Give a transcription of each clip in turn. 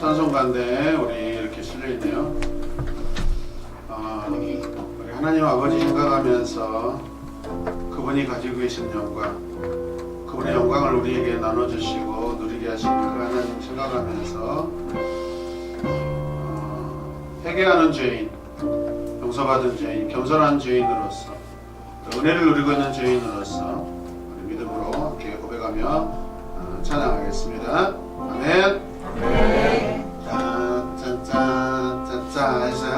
찬송가인데 우리 이렇게 실려 있네요. 아, 우리 하나님 아버지 생각하면서 그분이 가지고 계신 영광, 그분의 영광을 우리에게 나눠주시고 누리게 하신 그 하나님 생각하면서 어, 회개하는 죄인, 용서받은 죄인, 겸손한 죄인으로서 은혜를 누리고 있는 죄인으로서 믿음으로 함께 고백하며 어, 찬양하겠습니다. 아멘. size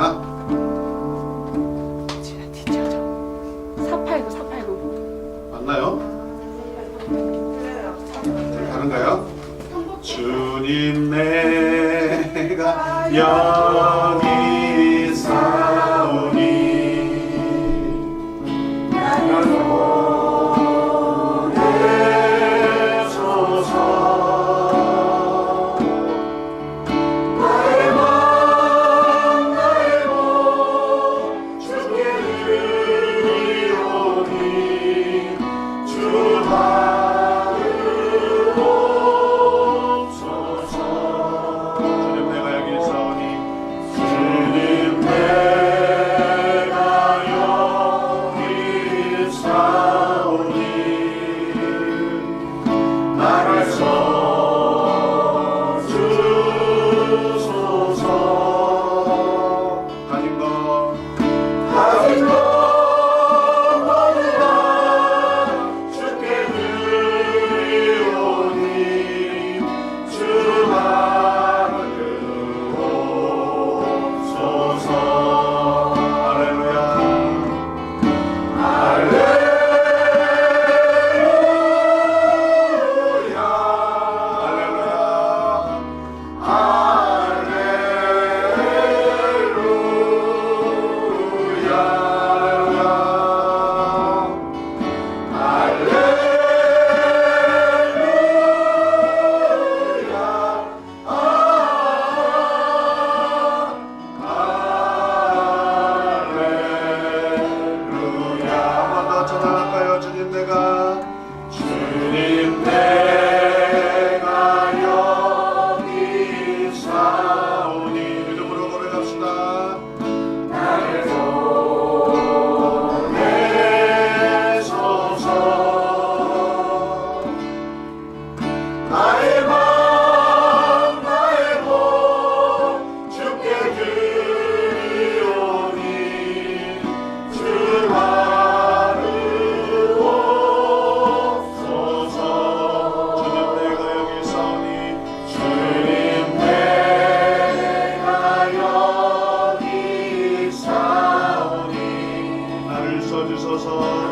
주소서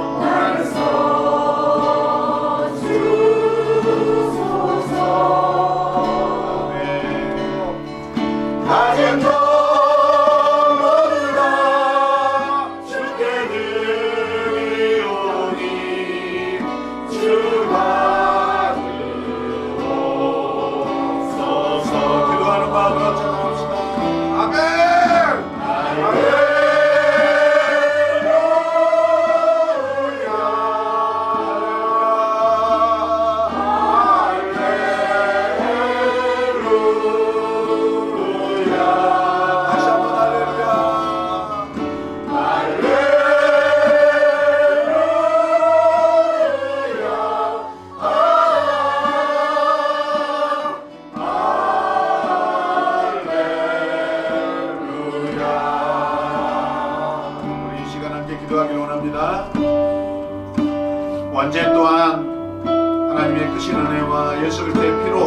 원죄 또한 하나님의 크신 은혜와 예수 그리스도의 피로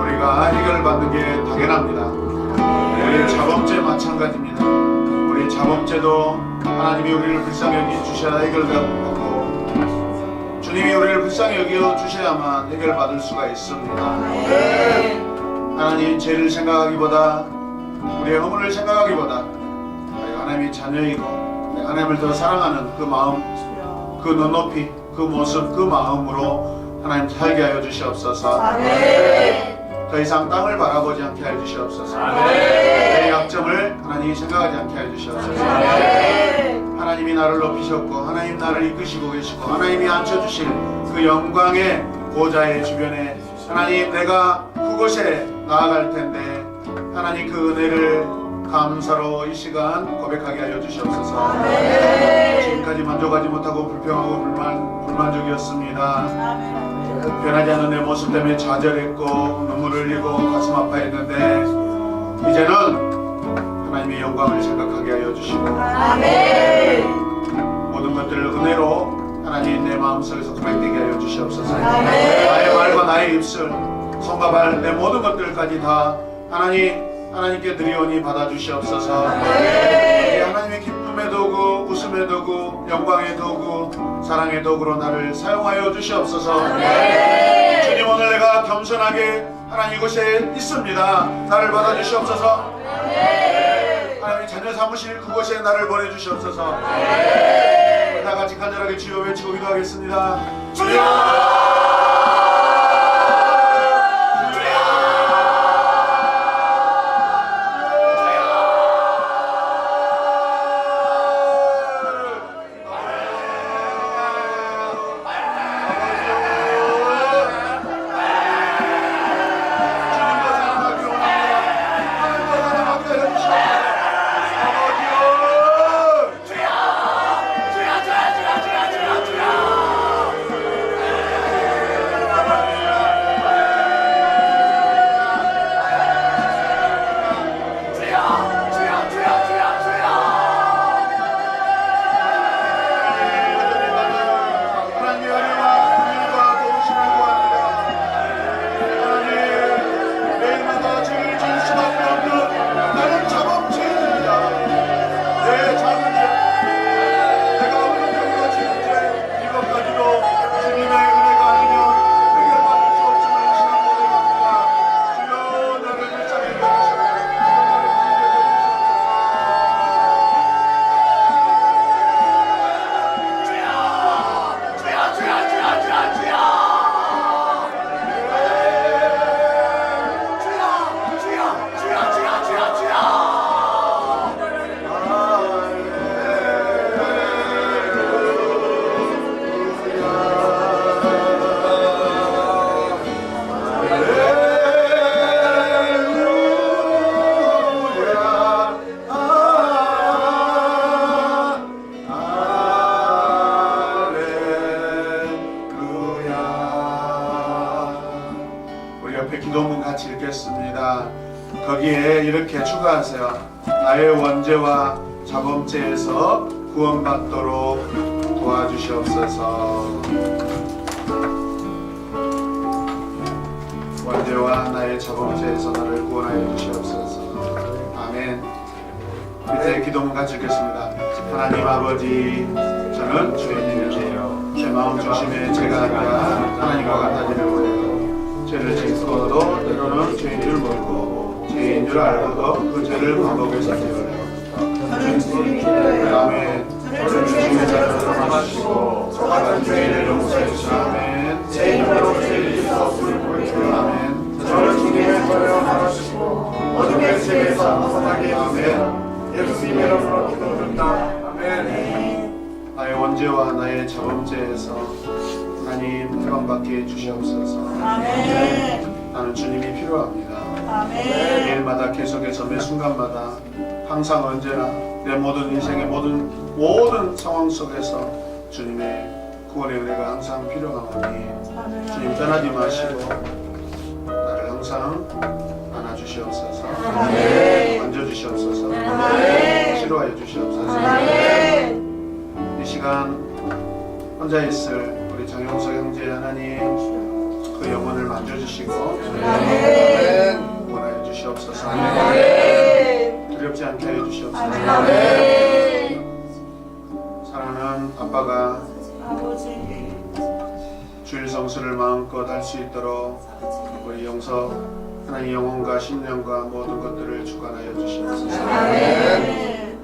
우리가 해결받는 게 당연합니다. 우리 자범죄 마찬가지입니다. 우리 자범죄도 하나님이 우리를 불쌍히 여기 주셔야 해결되고 주님이 우리를 불쌍히 여겨 주셔야만 해결받을 수가 있습니다. 하나님 죄를 생각하기보다 우리의 허물을 생각하기보다 하나님의 자녀이고 하나님을 더 사랑하는 그 마음 그 눈높이 그 모습 그 마음으로 하나님 살게 하여 주시옵소서. 더 이상 땅을 바라보지 않게 하여 주시옵소서. 내 약점을 하나님이 생각하지 않게 하여 주시옵소서. 하나님이 나를 높이셨고 하나님 나를 이끄시고 계시고 하나님이 앉혀주실 그 영광의 보좌의 주변에 하나님 내가 그곳에 나아갈 텐데 하나님 그 은혜를 감사로 이 시간 고백하게 하여 주시옵소서. 지금까지 만족하지 못하고 불평하고 불만, 불만족이었습니다. 변하지 않는 내 모습 때문에 좌절했고 눈물을 흘리고 가슴 아파했는데 이제는 하나님의 영광을 생각하게 하여 주시고 모든 것들을 은혜로 하나님 내 마음속에서 고백되게 하여 주시옵소서. 나의 말과 나의 입술 손과 발 내 모든 것들까지 다 하나님 하나님께 드리오니 받아주시옵소서. 이 하나님의 기쁨의 도구 웃음의 도구 영광의 도구 사랑의 도구로 나를 사용하여 주시옵소서. 주님 오늘 내가 겸손하게 하나님 이곳에 있습니다. 나를 받아주시옵소서. 하나님 자녀 사무실 그곳에 나를 보내주시옵소서. 다 같이 간절하게 주여 외치고 기도하겠습니다. 주여 추가하세요. 나의 원죄와 자범죄에서 구원받도록 도와주시옵소서. 원죄와 나의 자범죄에서 나를 구원하여 주시옵소서. 아멘. 이제 기도문 같이 읽겠습니다. 하나님 아버지, 저는 죄인이에요. 제 마음 중심에 제가 하나님과 같아지려고 해요. 죄를 짓고도 때로는 죄인 줄 모르고 죄인 줄 알고도 그 죄를 반복해서 되어요. 아멘. 저를 주님의 자녀로 삼아주시고 저 같은 죄인을 용서해 주시고 아멘. 제 힘으로 죄를 짓수 없음을 보여주시고 아멘. 저를 주님의 자녀로 삼아주시고 어둠의 세계에서 벗어나게 아멘. 예수님 이름으로 기도드립니다. 아멘. 나의 원죄와 나의 자범죄에서 하나님 해방받게 해주시옵소서. 나는 주님이 필요합니다. 매 계속해서 매 순간마다 항상 언제나 내 모든 인생의 모든 모든 상황 속에서 주님의 구원의 은혜가 항상 필요하오니 주님 떠나지 마시고 나를 항상 안아주시옵소서. 만져주시옵소서. 치료하여 주시옵소서. 이 시간 혼자 있을 우리 정영석 형제 하나님 그 영혼을 만져주시고 원하여 주시옵소서. 두렵지 않게 하여 주시옵소서. 사랑하는 아빠가 주일 성수를 마음껏 할 수 있도록 우리 영석 하나님 영혼과 심령과 모든 것들을 주관하여 주시옵소서.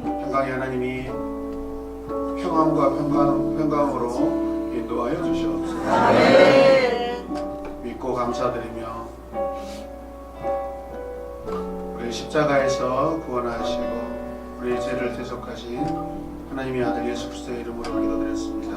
평강의 하나님이 평안과 평강, 평강으로 인도하여 주시옵소서. 믿고 감사드리며 십자가에서 구원하시고 우리 죄를 대속하신 하나님의 아들 예수 그리스도의 이름으로 기도드렸습니다.